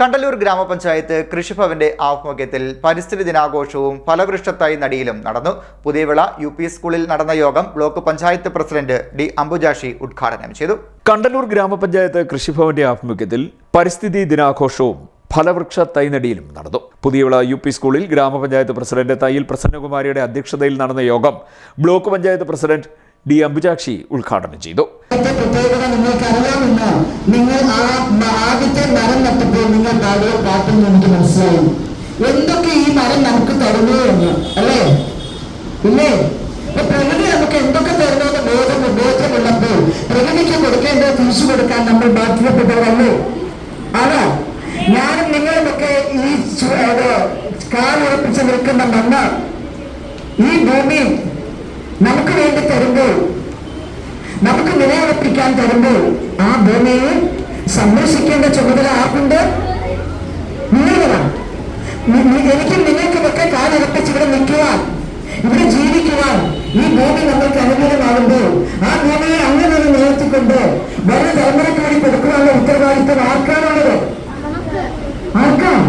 കണ്ടല്ലൂർ ഗ്രാമപഞ്ചായത്ത് കൃഷിഭവന്റെ ആഭിമുഖ്യത്തിൽ പരിസ്ഥിതി ദിനാഘോഷവും ഫലവൃക്ഷത്തായി നടിയിലും നടന്നു. പുതിയവിള യു പി സ്കൂളിൽ നടന്ന യോഗം block panchayat president D Ambujashi ഉദ്ഘാടനം ചെയ്തു. കണ്ടല്ലൂർ ഗ്രാമപഞ്ചായത്ത് കൃഷിഭവന്റെ ആഭിമുഖ്യത്തിൽ പരിസ്ഥിതി ദിനാഘോഷവും ഫലവൃക്ഷ തൈനടിയിലും നടന്നു. പുതിയവിള യു പി സ്കൂളിൽ ഗ്രാമപഞ്ചായത്ത് പ്രസിഡന്റ് തയ്യിൽ പ്രസന്നകുമാരിയുടെ അധ്യക്ഷതയിൽ നടന്ന യോഗം block panchayat president D Ambujakshi ഉദ്ഘാടനം ചെയ്തു. അതിന്റെ പ്രത്യേകത നിങ്ങൾ ആ ആദ്യത്തെ മരം പാടിയ നമുക്ക് മനസ്സിലായി എന്തൊക്കെ ഈ മരം നമുക്ക് തരുന്നു എന്ന് അല്ലേ? അപ്പൊ പ്രകൃതി നമുക്ക് എന്തൊക്കെ തരുന്നത് ബോധം ബോധമുള്ളപ്പോൾ പ്രകൃതിക്ക് കൊടുക്കേണ്ടത് തിരിച്ചു കൊടുക്കാൻ നമ്മൾ ബാധ്യതപ്പെട്ടവരല്ലേ? അതാ ഞാനും നിങ്ങളുമൊക്കെ ഈ കാലുറപ്പിച്ച് നിൽക്കുന്ന മണ്ണ് ഈ ഭൂമി നമുക്ക് വേണ്ടി തരുമ്പോൾ നമുക്ക് നിലയുറപ്പിക്കാൻ തരുമ്പോൾ ആ ഭൂമിയെ സംരക്ഷിക്കേണ്ട ചുമതല ആർക്കുണ്ട്? എനിക്കും നിങ്ങൾക്കുമൊക്കെ കാലുറപ്പിച്ച് ഇവിടെ നിൽക്കുവാൻ ഇവിടെ ജീവിക്കുവാൻ ഈ ഭൂമി നമ്മൾക്ക് അനുകൂലമാകുമ്പോൾ ആ ഭൂമിയെ അങ്ങനെ നിലനിർത്തിക്കൊണ്ട് വരും തലമുറയ്ക്ക് വേണ്ടി കൊടുക്കുവാനുള്ള ഉത്തരവാദിത്വം ആർക്കാണുള്ളത്? ആർക്കാം?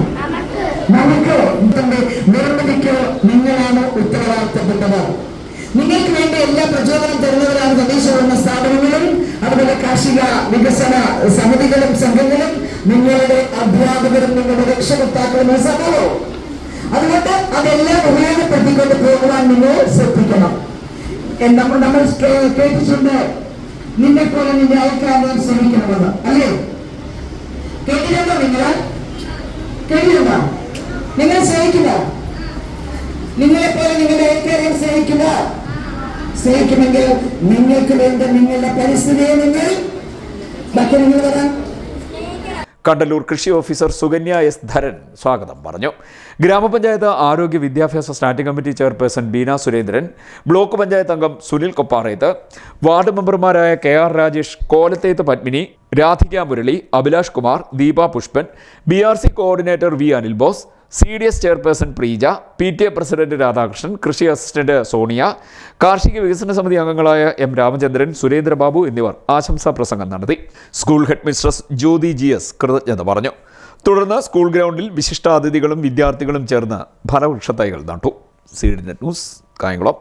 നമുക്ക്. നിർമ്മിതിക്ക് നിങ്ങളാണ് ഉത്തരവാദിത്തപ്പെട്ടത്? നിങ്ങൾക്ക് വേണ്ടി എല്ലാ പ്രചോദനം സംഘങ്ങളും നിങ്ങളുടെ അധ്യാപകരും നിങ്ങളുടെ രക്ഷകർത്താക്കളും ഈ സഭയോ അതുകൊണ്ട് അതെല്ലാം ഉപയോഗപ്പെടുത്തിക്കൊണ്ട് പോകുവാൻ നിങ്ങൾ ശ്രദ്ധിക്കണം. എന്നപ്പോൾ നമ്മൾ കേട്ടിട്ടുണ്ട്. നിന്നെ പോലെ നിന്റെ ഞാൻ ശ്രമിക്കണമെന്ന്. അല്ലേ? കേട്ടിട്ടുണ്ടോ നിങ്ങൾ? കേട്ടിട്ടുണ്ടോ? നിങ്ങൾ സ്നേഹിക്കില്ല? നിങ്ങളെ പോലെ നിങ്ങളുടെ അയൽക്കാരെ സ്നേഹിക്കില്ല? സ്നേഹിക്കുമെങ്കിൽ നിങ്ങൾക്ക് വേണ്ട നിങ്ങളുടെ പരിസ്ഥിതിയെ നിങ്ങൾ ബാക്കി നിങ്ങൾ വരാം കണ്ടല്ലൂർ കൃഷി ഓഫീസർ സുകന്യ എസ് ധരൻ സ്വാഗതം പറഞ്ഞു. ഗ്രാമപഞ്ചായത്ത് ആരോഗ്യ വിദ്യാഭ്യാസ standing committee chairperson Beena Surendran block panchayat അംഗം സുനിൽ കൊപ്പാറയത്ത് വാർഡ് മെമ്പർമാരായ K R Rajesh Kolatheth Padmini Radhika Murali Abhilash Kumar Deepa Pushpan B R C coordinator V Anil Bose C D S chairperson Preeja P T A president Radhakrishnan കൃഷി assistant Sonia കാർഷിക വികസന സമിതി അംഗങ്ങളായ M Ramachandran Surendra Babu എന്നിവർ ആശംസാ പ്രസംഗം നടത്തി. School head mistress Jyothi G S കൃതജ്ഞത പറഞ്ഞു. തുടർന്ന് സ്കൂൾ ഗ്രൗണ്ടിൽ വിശിഷ്ടാതിഥികളും വിദ്യാർത്ഥികളും ചേർന്ന് ഫലവൃക്ഷത്തൈകൾ നട്ടു. C D net news Kayamkulam.